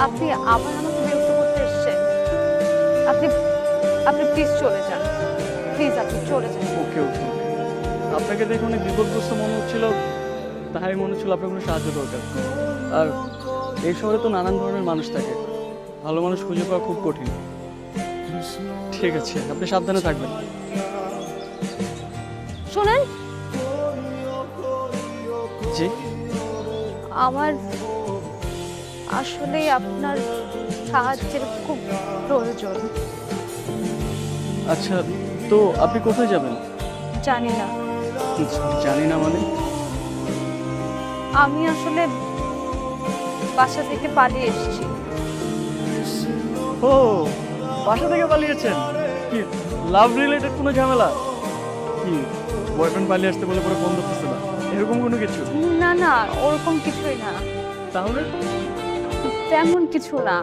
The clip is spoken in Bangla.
আপনি আবার আমাকে বিরক্ত করতে এসেছেন। আপনি আপনি প্লিজ চলে যান। প্লিজ আপনি চলে যান। ওকে ওকে আপনাকে দেখে অনেক বিপদগ্রস্ত মনে হচ্ছিল তাই মনে হচ্ছিল আপনার কোনো সাহায্য দরকার। আর এই শহরে তো নানান ধরনের মানুষ থাকে। ভালো মানুষ খুঁজে পাওয়া খুব কঠিন। ঠিক আছে আপনি সাবধানে থাকবেন। শোনেন। জি? আমার আসলে আপনার সাহায্যের খুব প্রয়োজন। আচ্ছা তো আপনি কোথায় যাবেন? জানি না। জানি না মানে? আমি আসলে বাসা থেকে পালিয়ে এসেছি। ও বাসা থেকে পালিয়েছেন? কি লাভ রিলেটেড কোনো ঝামেলা? কি বয়ফ্রেন্ড পালিয়ে আসতে বলে পরে ফোন ধরতেছে না? এরকম কোনো কিছু? না না ওরকম কিছুই না। তাহলে? তেমন কিছু না।